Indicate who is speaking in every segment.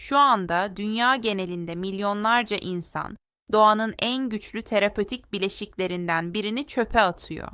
Speaker 1: Şu anda dünya genelinde milyonlarca insan doğanın en güçlü terapötik bileşiklerinden birini çöpe atıyor.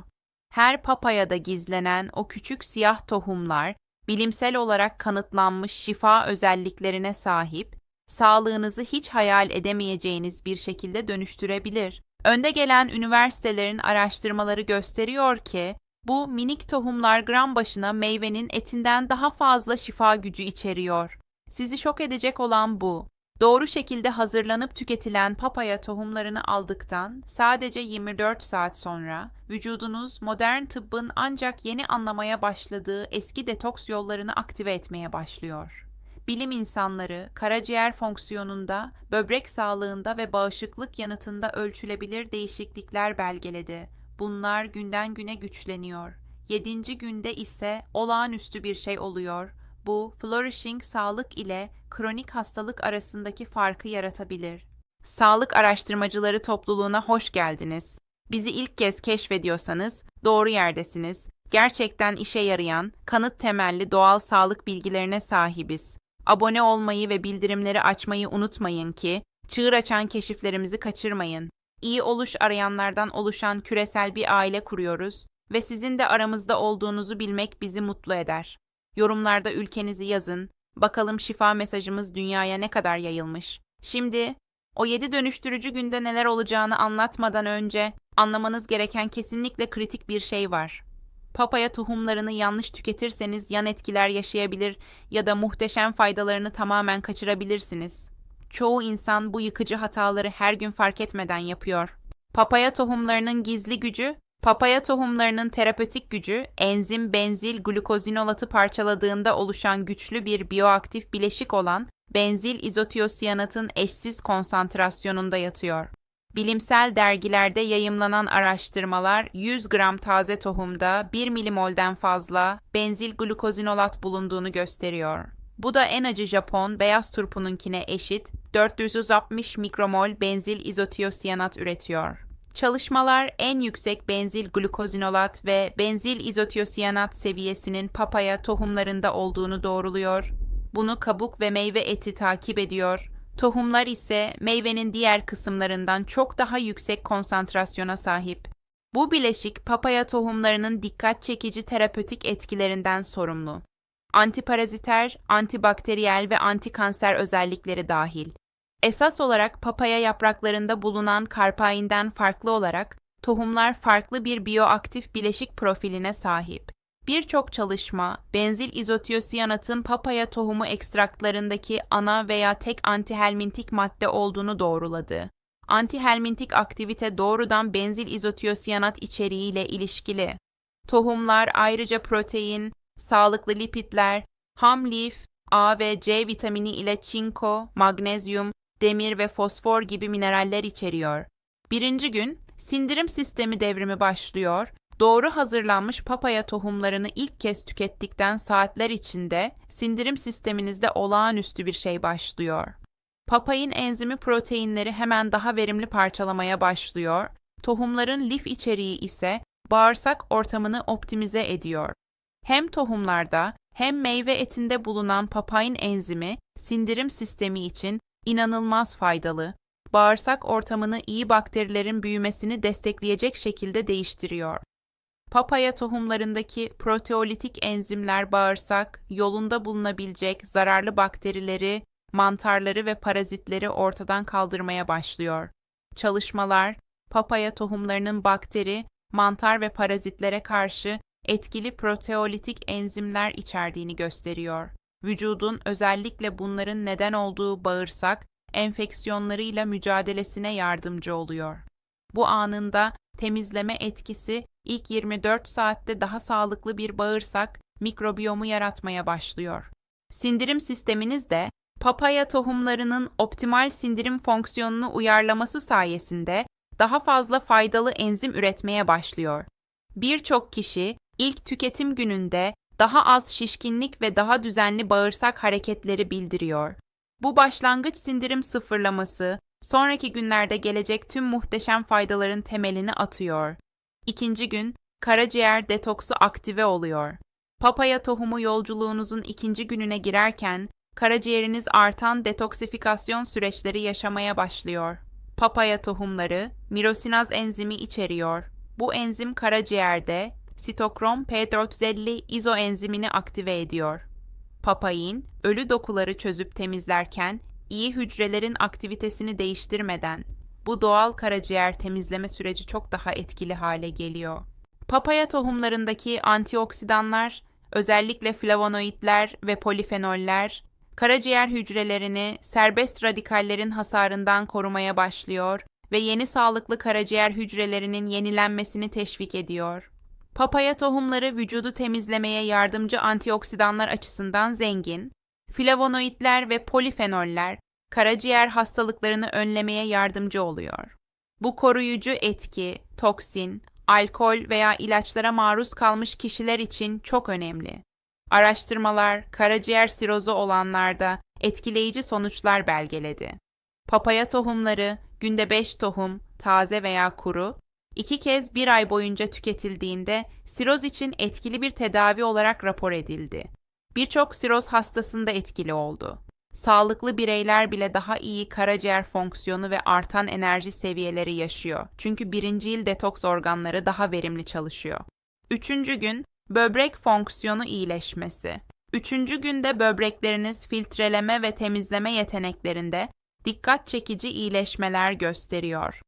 Speaker 1: Her papayada gizlenen o küçük siyah tohumlar bilimsel olarak kanıtlanmış şifa özelliklerine sahip, sağlığınızı hiç hayal edemeyeceğiniz bir şekilde dönüştürebilir. Önde gelen üniversitelerin araştırmaları gösteriyor ki bu minik tohumlar gram başına meyvenin etinden daha fazla şifa gücü içeriyor. Sizi şok edecek olan bu. Doğru şekilde hazırlanıp tüketilen papaya tohumlarını aldıktan sadece 24 saat sonra vücudunuz modern tıbbın ancak yeni anlamaya başladığı eski detoks yollarını aktive etmeye başlıyor. Bilim insanları karaciğer fonksiyonunda, böbrek sağlığında ve bağışıklık yanıtında ölçülebilir değişiklikler belgeledi. Bunlar günden güne güçleniyor. Yedinci günde ise olağanüstü bir şey oluyor. Bu, flourishing sağlık ile kronik hastalık arasındaki farkı yaratabilir. Sağlık araştırmacıları topluluğuna hoş geldiniz. Bizi ilk kez keşfediyorsanız doğru yerdesiniz. Gerçekten işe yarayan, kanıt temelli doğal sağlık bilgilerine sahibiz. Abone olmayı ve bildirimleri açmayı unutmayın ki çığır açan keşiflerimizi kaçırmayın. İyi oluş arayanlardan oluşan küresel bir aile kuruyoruz ve sizin de aramızda olduğunuzu bilmek bizi mutlu eder. Yorumlarda ülkenizi yazın. Bakalım şifa mesajımız dünyaya ne kadar yayılmış. Şimdi o yedi dönüştürücü günde neler olacağını anlatmadan önce anlamanız gereken kesinlikle kritik bir şey var. Papaya tohumlarını yanlış tüketirseniz yan etkiler yaşayabilir ya da muhteşem faydalarını tamamen kaçırabilirsiniz. Çoğu insan bu yıkıcı hataları her gün fark etmeden yapıyor. Papaya tohumlarının gizli gücü, papaya tohumlarının terapötik gücü, enzim benzil glukozinolatı parçaladığında oluşan güçlü bir bioaktif bileşik olan benzil izotiosiyanatın eşsiz konsantrasyonunda yatıyor. Bilimsel dergilerde yayımlanan araştırmalar 100 gram taze tohumda 1 milimolden fazla benzil glukozinolat bulunduğunu gösteriyor. Bu da en acı Japon beyaz turpununkine eşit 460 mikromol benzil izotiosiyanat üretiyor. Çalışmalar en yüksek benzil glukozinolat ve benzil izotiosiyanat seviyesinin papaya tohumlarında olduğunu doğruluyor. Bunu kabuk ve meyve eti takip ediyor. Tohumlar ise meyvenin diğer kısımlarından çok daha yüksek konsantrasyona sahip. Bu bileşik papaya tohumlarının dikkat çekici terapötik etkilerinden sorumlu antiparaziter, antibakteriyel ve antikanser özellikleri dahil. Esas olarak papaya yapraklarında bulunan karpainden farklı olarak tohumlar farklı bir bioaktif bileşik profiline sahip. Birçok çalışma, benzil izotiosiyanatın papaya tohumu ekstraktlarındaki ana veya tek antihelmintik madde olduğunu doğruladı. Antihelmintik aktivite doğrudan benzil izotiosiyanat içeriğiyle ilişkili. Tohumlar ayrıca protein, sağlıklı lipidler, ham lif, A ve C vitamini ile çinko, magnezyum, demir ve fosfor gibi mineraller içeriyor. Birinci gün sindirim sistemi devrimi başlıyor. Doğru hazırlanmış papaya tohumlarını ilk kez tükettikten saatler içinde sindirim sisteminizde olağanüstü bir şey başlıyor. Papayın enzimi proteinleri hemen daha verimli parçalamaya başlıyor. Tohumların lif içeriği ise bağırsak ortamını optimize ediyor. Hem tohumlarda hem meyve etinde bulunan papain enzimi sindirim sistemi için inanılmaz faydalı. Bağırsak ortamını iyi bakterilerin büyümesini destekleyecek şekilde değiştiriyor. Papaya tohumlarındaki proteolitik enzimler bağırsak yolunda bulunabilecek zararlı bakterileri, mantarları ve parazitleri ortadan kaldırmaya başlıyor. Çalışmalar papaya tohumlarının bakteri, mantar ve parazitlere karşı etkili proteolitik enzimler içerdiğini gösteriyor. Vücudun özellikle bunların neden olduğu bağırsak enfeksiyonlarıyla mücadelesine yardımcı oluyor. Bu anında temizleme etkisi ilk 24 saatte daha sağlıklı bir bağırsak mikrobiyomu yaratmaya başlıyor. Sindirim sisteminiz de papaya tohumlarının optimal sindirim fonksiyonunu uyarlaması sayesinde daha fazla faydalı enzim üretmeye başlıyor. Birçok kişi ilk tüketim gününde daha az şişkinlik ve daha düzenli bağırsak hareketleri bildiriyor. Bu başlangıç sindirim sıfırlaması, sonraki günlerde gelecek tüm muhteşem faydaların temelini atıyor. İkinci gün, karaciğer detoksu aktive oluyor. Papaya tohumu yolculuğunuzun ikinci gününe girerken, karaciğeriniz artan detoksifikasyon süreçleri yaşamaya başlıyor. Papaya tohumları mirosinaz enzimi içeriyor. Bu enzim karaciğerde sitokrom P450 izoenzimini aktive ediyor. Papain, ölü dokuları çözüp temizlerken iyi hücrelerin aktivitesini değiştirmeden bu doğal karaciğer temizleme süreci çok daha etkili hale geliyor. Papaya tohumlarındaki antioksidanlar, özellikle flavonoidler ve polifenoller, karaciğer hücrelerini serbest radikallerin hasarından korumaya başlıyor ve yeni sağlıklı karaciğer hücrelerinin yenilenmesini teşvik ediyor. Papaya tohumları vücudu temizlemeye yardımcı antioksidanlar açısından zengin, flavonoidler ve polifenoller karaciğer hastalıklarını önlemeye yardımcı oluyor. Bu koruyucu etki, toksin, alkol veya ilaçlara maruz kalmış kişiler için çok önemli. Araştırmalar karaciğer sirozu olanlarda etkileyici sonuçlar belgeledi. Papaya tohumları günde 5 tohum, taze veya kuru, iki kez bir ay boyunca tüketildiğinde siroz için etkili bir tedavi olarak rapor edildi. Birçok siroz hastasında etkili oldu. Sağlıklı bireyler bile daha iyi karaciğer fonksiyonu ve artan enerji seviyeleri yaşıyor. Çünkü birinci yıl detoks organları daha verimli çalışıyor. Üçüncü gün böbrek fonksiyonu iyileşmesi. Üçüncü günde böbrekleriniz filtreleme ve temizleme yeteneklerinde dikkat çekici iyileşmeler gösteriyor.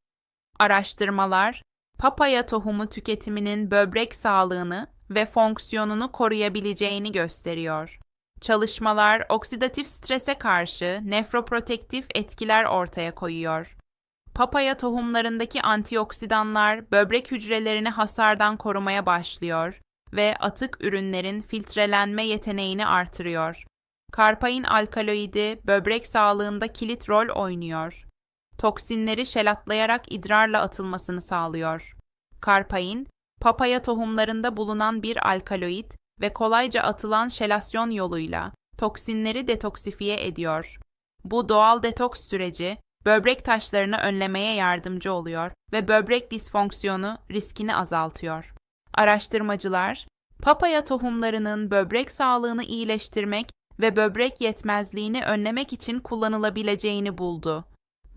Speaker 1: Araştırmalar, papaya tohumu tüketiminin böbrek sağlığını ve fonksiyonunu koruyabileceğini gösteriyor. Çalışmalar oksidatif strese karşı nefroprotektif etkiler ortaya koyuyor. Papaya tohumlarındaki antioksidanlar böbrek hücrelerini hasardan korumaya başlıyor ve atık ürünlerin filtrelenme yeteneğini artırıyor. Karpain alkaloidi böbrek sağlığında kilit rol oynuyor. Toksinleri şelatlayarak idrarla atılmasını sağlıyor. Karpain, papaya tohumlarında bulunan bir alkaloid ve kolayca atılan şelasyon yoluyla toksinleri detoksifiye ediyor. Bu doğal detoks süreci böbrek taşlarını önlemeye yardımcı oluyor ve böbrek disfonksiyonu riskini azaltıyor. Araştırmacılar, papaya tohumlarının böbrek sağlığını iyileştirmek ve böbrek yetmezliğini önlemek için kullanılabileceğini buldu.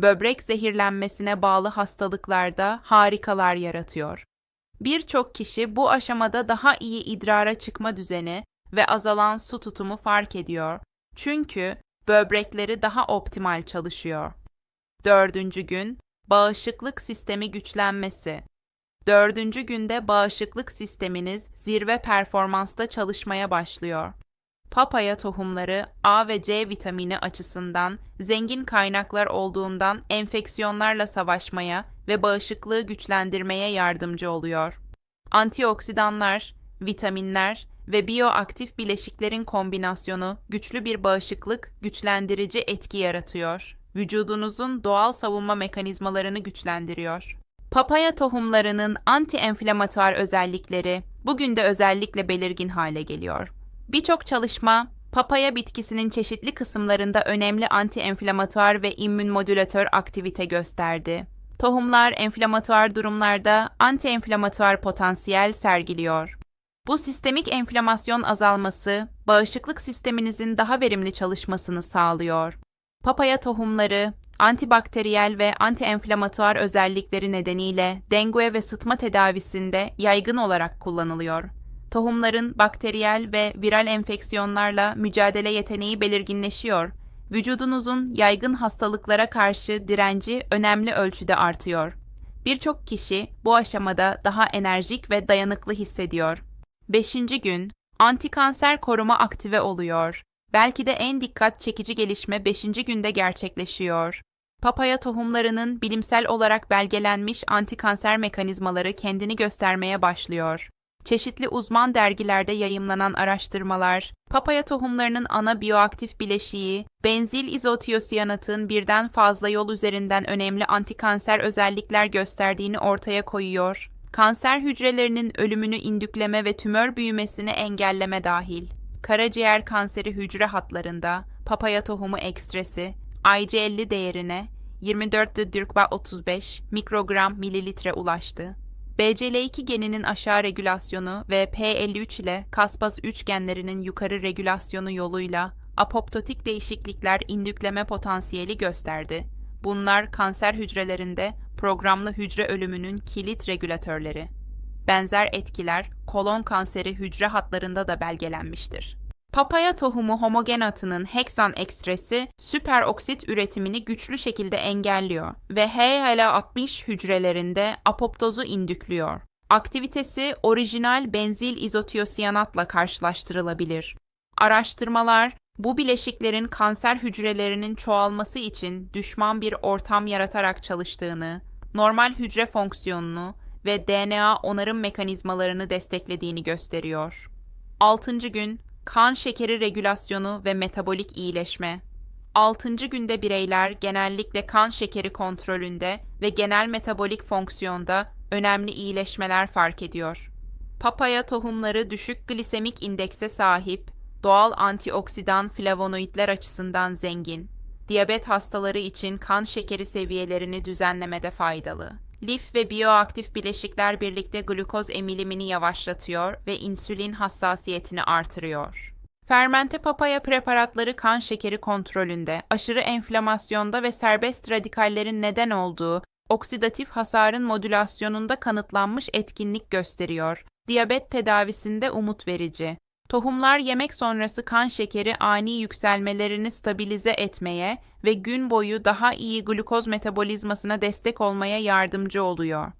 Speaker 1: Böbrek zehirlenmesine bağlı hastalıklarda harikalar yaratıyor. Birçok kişi bu aşamada daha iyi idrara çıkma düzeni ve azalan su tutumu fark ediyor. Çünkü böbrekleri daha optimal çalışıyor. Dördüncü gün, bağışıklık sistemi güçlenmesi. Dördüncü günde bağışıklık sisteminiz zirve performansta çalışmaya başlıyor. Papaya tohumları A ve C vitamini açısından zengin kaynaklar olduğundan enfeksiyonlarla savaşmaya ve bağışıklığı güçlendirmeye yardımcı oluyor. Antioksidanlar, vitaminler ve bioaktif bileşiklerin kombinasyonu güçlü bir bağışıklık güçlendirici etki yaratıyor. Vücudunuzun doğal savunma mekanizmalarını güçlendiriyor. Papaya tohumlarının anti-enflamatuar özellikleri bugün de özellikle belirgin hale geliyor. Birçok çalışma papaya bitkisinin çeşitli kısımlarında önemli anti-enflamatuar ve immünmodülatör aktivite gösterdi. Tohumlar enflamatuar durumlarda anti-enflamatuar potansiyel sergiliyor. Bu sistemik enflamasyon azalması, bağışıklık sisteminizin daha verimli çalışmasını sağlıyor. Papaya tohumları, antibakteriyel ve anti-enflamatuar özellikleri nedeniyle dengue ve sıtma tedavisinde yaygın olarak kullanılıyor. Tohumların bakteriyel ve viral enfeksiyonlarla mücadele yeteneği belirginleşiyor. Vücudunuzun yaygın hastalıklara karşı direnci önemli ölçüde artıyor. Birçok kişi bu aşamada daha enerjik ve dayanıklı hissediyor. 5. gün antikanser koruma aktive oluyor. Belki de en dikkat çekici gelişme 5. günde gerçekleşiyor. Papaya tohumlarının bilimsel olarak belgelenmiş antikanser mekanizmaları kendini göstermeye başlıyor. Çeşitli uzman dergilerde yayımlanan araştırmalar, papaya tohumlarının ana bioaktif bileşiği, benzil izotiosiyanatın birden fazla yol üzerinden önemli antikanser özellikler gösterdiğini ortaya koyuyor. Kanser hücrelerinin ölümünü indükleme ve tümör büyümesini engelleme dahil. Karaciğer kanseri hücre hatlarında papaya tohumu ekstresi IC50 değerine 24 Dürkba 35 mikrogram mililitre ulaştı. BCL2 geninin aşağı regülasyonu ve P53 ile Kaspaz 3 genlerinin yukarı regülasyonu yoluyla apoptotik değişiklikler indükleme potansiyeli gösterdi. Bunlar kanser hücrelerinde programlı hücre ölümünün kilit regülatörleri. Benzer etkiler kolon kanseri hücre hatlarında da belgelenmiştir. Papaya tohumu homogen atının heksan ekstresi süperoksit üretimini güçlü şekilde engelliyor ve HLA-60 hücrelerinde apoptozu indüklüyor. Aktivitesi orijinal benzil izotiosiyanatla karşılaştırılabilir. Araştırmalar bu bileşiklerin kanser hücrelerinin çoğalması için düşman bir ortam yaratarak çalıştığını, normal hücre fonksiyonunu ve DNA onarım mekanizmalarını desteklediğini gösteriyor. 6. gün kan şekeri regülasyonu ve metabolik iyileşme. 6. günde bireyler genellikle kan şekeri kontrolünde ve genel metabolik fonksiyonda önemli iyileşmeler fark ediyor. Papaya tohumları düşük glisemik indekse sahip, doğal antioksidan flavonoidler açısından zengin. Diyabet hastaları için kan şekeri seviyelerini düzenlemede faydalı. Lif ve biyoaktif bileşikler birlikte glukoz emilimini yavaşlatıyor ve insülin hassasiyetini artırıyor. Fermente papaya preparatları kan şekeri kontrolünde, aşırı enflamasyonda ve serbest radikallerin neden olduğu oksidatif hasarın modülasyonunda kanıtlanmış etkinlik gösteriyor. Diyabet tedavisinde umut verici. Tohumlar yemek sonrası kan şekeri ani yükselmelerini stabilize etmeye ve gün boyu daha iyi glukoz metabolizmasına destek olmaya yardımcı oluyor.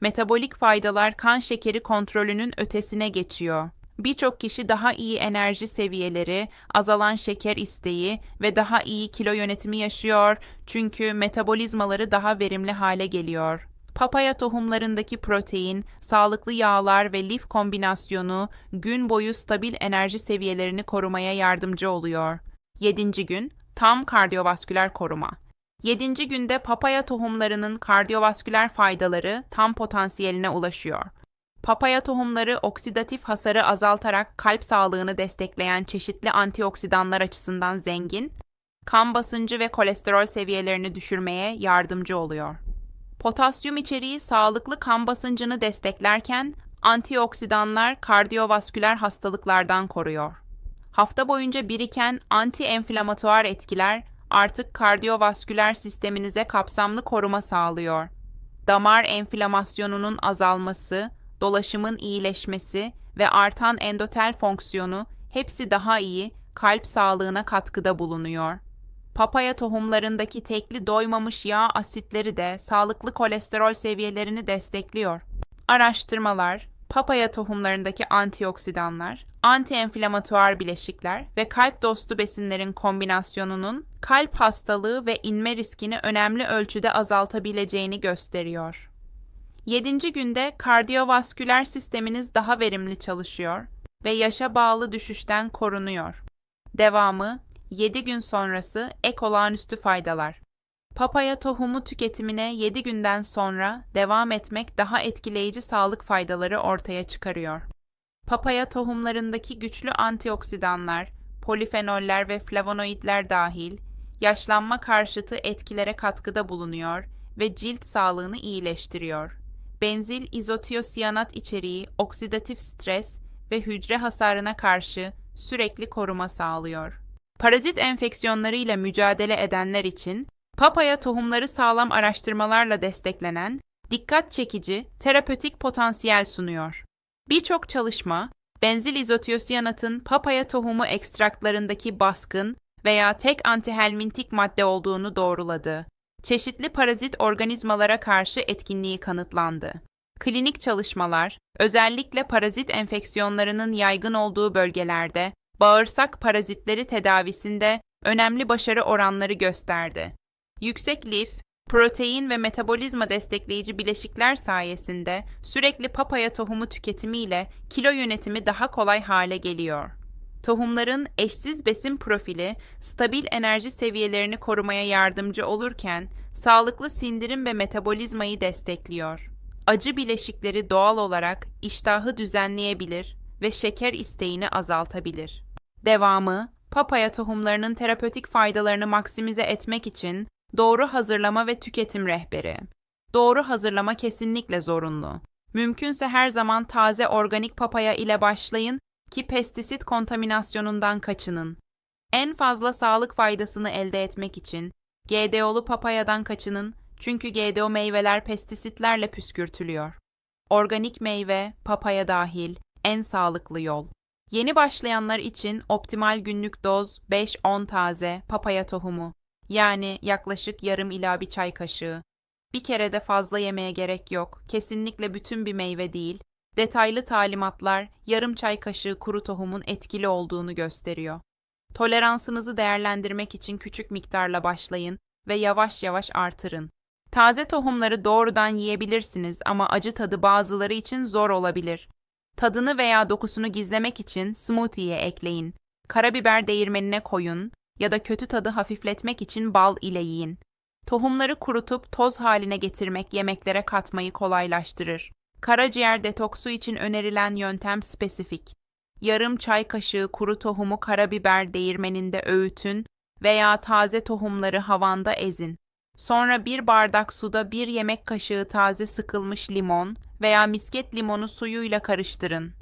Speaker 1: Metabolik faydalar kan şekeri kontrolünün ötesine geçiyor. Birçok kişi daha iyi enerji seviyeleri, azalan şeker isteği ve daha iyi kilo yönetimi yaşıyor çünkü metabolizmaları daha verimli hale geliyor. Papaya tohumlarındaki protein, sağlıklı yağlar ve lif kombinasyonu gün boyu stabil enerji seviyelerini korumaya yardımcı oluyor. 7. gün tam kardiyovasküler koruma. 7. günde papaya tohumlarının kardiyovasküler faydaları tam potansiyeline ulaşıyor. Papaya tohumları oksidatif hasarı azaltarak kalp sağlığını destekleyen çeşitli antioksidanlar açısından zengin, kan basıncı ve kolesterol seviyelerini düşürmeye yardımcı oluyor. Potasyum içeriği sağlıklı kan basıncını desteklerken antioksidanlar kardiyovasküler hastalıklardan koruyor. Hafta boyunca biriken anti-enflamatuar etkiler artık kardiyovasküler sisteminize kapsamlı koruma sağlıyor. Damar enflamasyonunun azalması, dolaşımın iyileşmesi ve artan endotel fonksiyonu hepsi daha iyi kalp sağlığına katkıda bulunuyor. Papaya tohumlarındaki tekli doymamış yağ asitleri de sağlıklı kolesterol seviyelerini destekliyor. Araştırmalar, papaya tohumlarındaki antioksidanlar, antienflamatuar bileşikler ve kalp dostu besinlerin kombinasyonunun kalp hastalığı ve inme riskini önemli ölçüde azaltabileceğini gösteriyor. 7. günde kardiyovasküler sisteminiz daha verimli çalışıyor ve yaşa bağlı düşüşten korunuyor. Devamı 7 gün sonrası ek olağanüstü faydalar. Papaya tohumu tüketimine 7 günden sonra devam etmek daha etkileyici sağlık faydaları ortaya çıkarıyor. Papaya tohumlarındaki güçlü antioksidanlar, polifenoller ve flavonoidler dahil yaşlanma karşıtı etkilere katkıda bulunuyor ve cilt sağlığını iyileştiriyor. Benzil izotiosiyanat içeriği oksidatif stres ve hücre hasarına karşı sürekli koruma sağlıyor. Parazit enfeksiyonlarıyla mücadele edenler için papaya tohumları sağlam araştırmalarla desteklenen, dikkat çekici, terapötik potansiyel sunuyor. Birçok çalışma, benzil izotiosiyanatın papaya tohumu ekstraklarındaki baskın veya tek antihelmintik madde olduğunu doğruladı. Çeşitli parazit organizmalara karşı etkinliği kanıtlandı. Klinik çalışmalar, özellikle parazit enfeksiyonlarının yaygın olduğu bölgelerde bağırsak parazitleri tedavisinde önemli başarı oranları gösterdi. Yüksek lif, protein ve metabolizma destekleyici bileşikler sayesinde sürekli papaya tohumu tüketimiyle kilo yönetimi daha kolay hale geliyor. Tohumların eşsiz besin profili stabil enerji seviyelerini korumaya yardımcı olurken sağlıklı sindirim ve metabolizmayı destekliyor. Acı bileşikleri doğal olarak iştahı düzenleyebilir ve şeker isteğini azaltabilir. Devamı, papaya tohumlarının terapötik faydalarını maksimize etmek için doğru hazırlama ve tüketim rehberi. Doğru hazırlama kesinlikle zorunlu. Mümkünse her zaman taze organik papaya ile başlayın ki pestisit kontaminasyonundan kaçının. En fazla sağlık faydasını elde etmek için GDO'lu papayadan kaçının çünkü GDO meyveler pestisitlerle püskürtülüyor. Organik meyve, papaya dahil en sağlıklı yol. Yeni başlayanlar için optimal günlük doz 5-10 taze papaya tohumu. Yani yaklaşık yarım ila bir çay kaşığı. Bir kere de fazla yemeye gerek yok. Kesinlikle bütün bir meyve değil. Detaylı talimatlar yarım çay kaşığı kuru tohumun etkili olduğunu gösteriyor. Toleransınızı değerlendirmek için küçük miktarla başlayın ve yavaş yavaş artırın. Taze tohumları doğrudan yiyebilirsiniz ama acı tadı bazıları için zor olabilir. Tadını veya dokusunu gizlemek için smoothie'ye ekleyin. Karabiber değirmenine koyun ya da kötü tadı hafifletmek için bal ile yiyin. Tohumları kurutup toz haline getirmek yemeklere katmayı kolaylaştırır. Karaciğer detoksu için önerilen yöntem spesifik. Yarım çay kaşığı kuru tohumu karabiber değirmeninde öğütün veya taze tohumları havanda ezin. Sonra bir bardak suda bir yemek kaşığı taze sıkılmış limon veya misket limonu suyuyla karıştırın.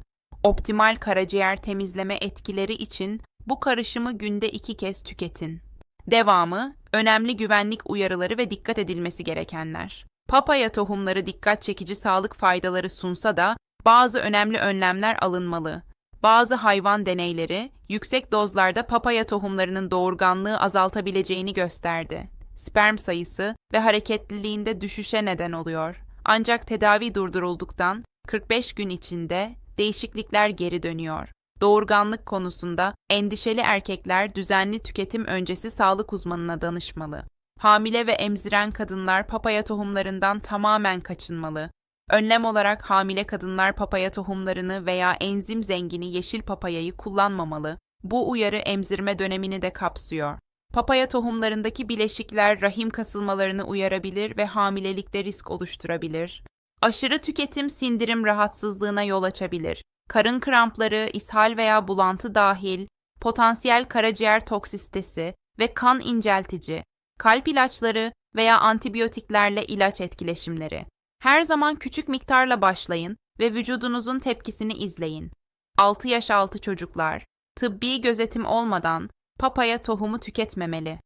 Speaker 1: Optimal karaciğer temizleme etkileri için bu karışımı günde iki kez tüketin. Devamı, önemli güvenlik uyarıları ve dikkat edilmesi gerekenler. Papaya tohumları dikkat çekici sağlık faydaları sunsa da bazı önemli önlemler alınmalı. Bazı hayvan deneyleri yüksek dozlarda papaya tohumlarının doğurganlığı azaltabileceğini gösterdi. Sperm sayısı ve hareketliliğinde düşüşe neden oluyor. Ancak tedavi durdurulduktan 45 gün içinde değişiklikler geri dönüyor. Doğurganlık konusunda endişeli erkekler düzenli tüketim öncesi sağlık uzmanına danışmalı. Hamile ve emziren kadınlar papaya tohumlarından tamamen kaçınmalı. Önlem olarak hamile kadınlar papaya tohumlarını veya enzim zengini yeşil papayayı kullanmamalı. Bu uyarı emzirme dönemini de kapsıyor. Papaya tohumlarındaki bileşikler rahim kasılmalarını uyarabilir ve hamilelikte risk oluşturabilir. Aşırı tüketim sindirim rahatsızlığına yol açabilir. Karın krampları, ishal veya bulantı dahil, potansiyel karaciğer toksistesi ve kan inceltici, kalp ilaçları veya antibiyotiklerle ilaç etkileşimleri. Her zaman küçük miktarla başlayın ve vücudunuzun tepkisini izleyin. 6 yaş altı çocuklar, tıbbi gözetim olmadan papaya tohumu tüketmemeli.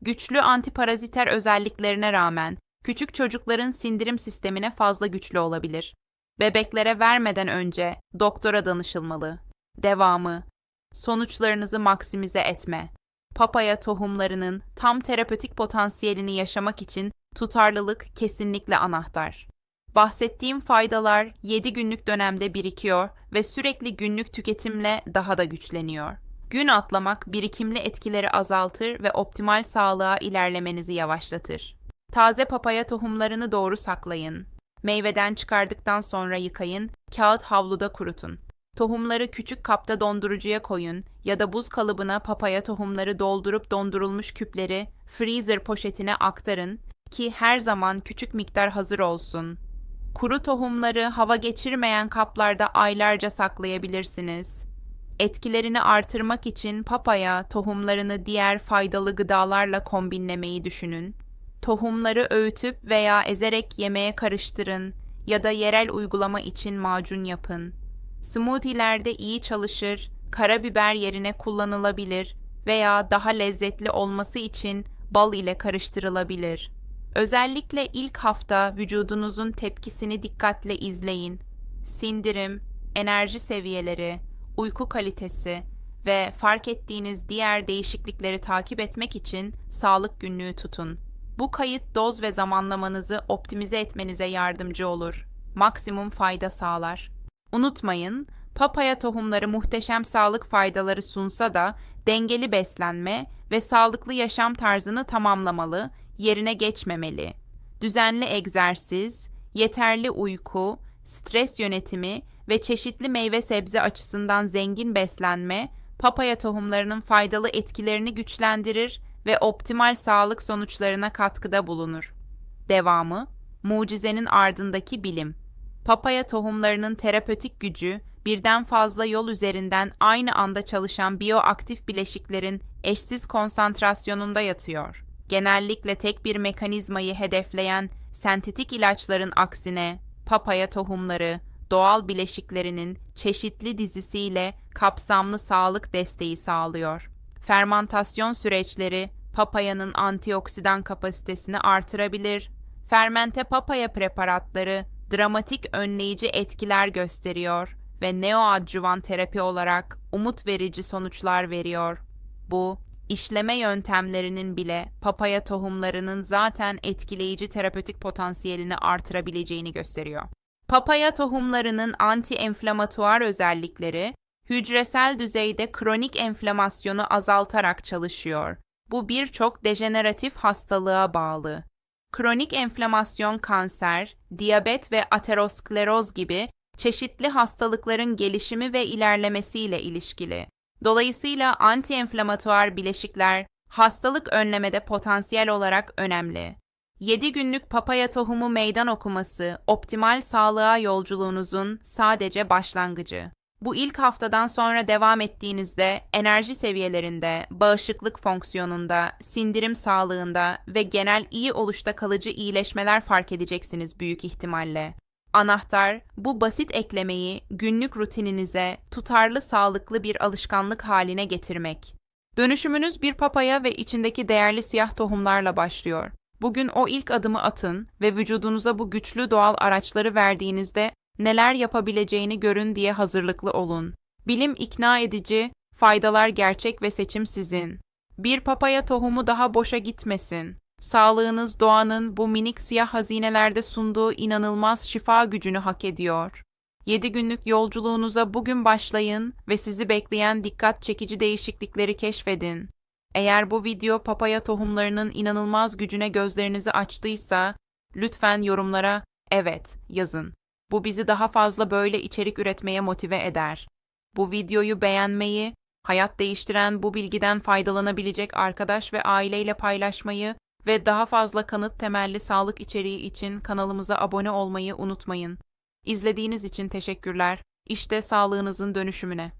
Speaker 1: Güçlü antiparaziter özelliklerine rağmen küçük çocukların sindirim sistemine fazla güçlü olabilir. Bebeklere vermeden önce doktora danışılmalı. Devamı Sonuçlarınızı maksimize etme. Papaya tohumlarının tam terapötik potansiyelini yaşamak için tutarlılık kesinlikle anahtar. Bahsettiğim faydalar 7 günlük dönemde birikiyor ve sürekli günlük tüketimle daha da güçleniyor. Gün atlamak birikimli etkileri azaltır ve optimal sağlığa ilerlemenizi yavaşlatır. Taze papaya tohumlarını doğru saklayın. Meyveden çıkardıktan sonra yıkayın, kağıt havluda kurutun. Tohumları küçük kapta dondurucuya koyun ya da buz kalıbına papaya tohumları doldurup dondurulmuş küpleri freezer poşetine aktarın ki her zaman küçük miktar hazır olsun. Kuru tohumları hava geçirmeyen kaplarda aylarca saklayabilirsiniz. Etkilerini artırmak için papaya tohumlarını diğer faydalı gıdalarla kombinlemeyi düşünün. Tohumları öğütüp veya ezerek yemeğe karıştırın ya da yerel uygulama için macun yapın. Smoothie'lerde iyi çalışır, karabiber yerine kullanılabilir veya daha lezzetli olması için bal ile karıştırılabilir. Özellikle ilk hafta vücudunuzun tepkisini dikkatle izleyin. Sindirim, enerji seviyeleri, uyku kalitesi ve fark ettiğiniz diğer değişiklikleri takip etmek için sağlık günlüğü tutun. Bu kayıt doz ve zamanlamanızı optimize etmenize yardımcı olur. Maksimum fayda sağlar. Unutmayın, papaya tohumları muhteşem sağlık faydaları sunsa da dengeli beslenme ve sağlıklı yaşam tarzını tamamlamalı, yerine geçmemeli. Düzenli egzersiz, yeterli uyku, stres yönetimi ve çeşitli meyve sebze açısından zengin beslenme, papaya tohumlarının faydalı etkilerini güçlendirir ve optimal sağlık sonuçlarına katkıda bulunur. Devamı, mucizenin ardındaki bilim. Papaya tohumlarının terapötik gücü, birden fazla yol üzerinden aynı anda çalışan biyoaktif bileşiklerin eşsiz konsantrasyonunda yatıyor. Genellikle tek bir mekanizmayı hedefleyen sentetik ilaçların aksine papaya tohumları, doğal bileşiklerinin çeşitli dizisiyle kapsamlı sağlık desteği sağlıyor. fermantasyon süreçleri papayanın antioksidan kapasitesini artırabilir. Fermente papaya preparatları dramatik önleyici etkiler gösteriyor ve neoadjuvan terapi olarak umut verici sonuçlar veriyor. Bu, işleme yöntemlerinin bile papaya tohumlarının zaten etkileyici terapötik potansiyelini artırabileceğini gösteriyor. Papaya tohumlarının anti-enflamatuar özellikleri hücresel düzeyde kronik enflamasyonu azaltarak çalışıyor. Bu birçok dejeneratif hastalığa bağlı. Kronik enflamasyon kanser, diyabet ve ateroskleroz gibi çeşitli hastalıkların gelişimi ve ilerlemesiyle ilişkili. Dolayısıyla anti-enflamatuar bileşikler hastalık önlemede potansiyel olarak önemli. 7 günlük papaya tohumu meydan okuması optimal sağlığa yolculuğunuzun sadece başlangıcı. Bu ilk haftadan sonra devam ettiğinizde enerji seviyelerinde, bağışıklık fonksiyonunda, sindirim sağlığında ve genel iyi oluşta kalıcı iyileşmeler fark edeceksiniz büyük ihtimalle. Anahtar, bu basit eklemeyi günlük rutininize tutarlı sağlıklı bir alışkanlık haline getirmek. Dönüşümünüz bir papaya ve içindeki değerli siyah tohumlarla başlıyor. Bugün o ilk adımı atın ve vücudunuza bu güçlü doğal araçları verdiğinizde neler yapabileceğini görün diye hazırlıklı olun. Bilim ikna edici, faydalar gerçek ve seçim sizin. Bir papaya tohumu daha boşa gitmesin. Sağlığınız doğanın bu minik siyah hazinelerde sunduğu inanılmaz şifa gücünü hak ediyor. 7 günlük yolculuğunuza bugün başlayın ve sizi bekleyen dikkat çekici değişiklikleri keşfedin. Eğer bu video papaya tohumlarının inanılmaz gücüne gözlerinizi açtıysa, lütfen yorumlara evet yazın. Bu bizi daha fazla böyle içerik üretmeye motive eder. Bu videoyu beğenmeyi, hayat değiştiren bu bilgiden faydalanabilecek arkadaş ve aileyle paylaşmayı ve daha fazla kanıt temelli sağlık içeriği için kanalımıza abone olmayı unutmayın. İzlediğiniz için teşekkürler. İşte sağlığınızın dönüşümüne.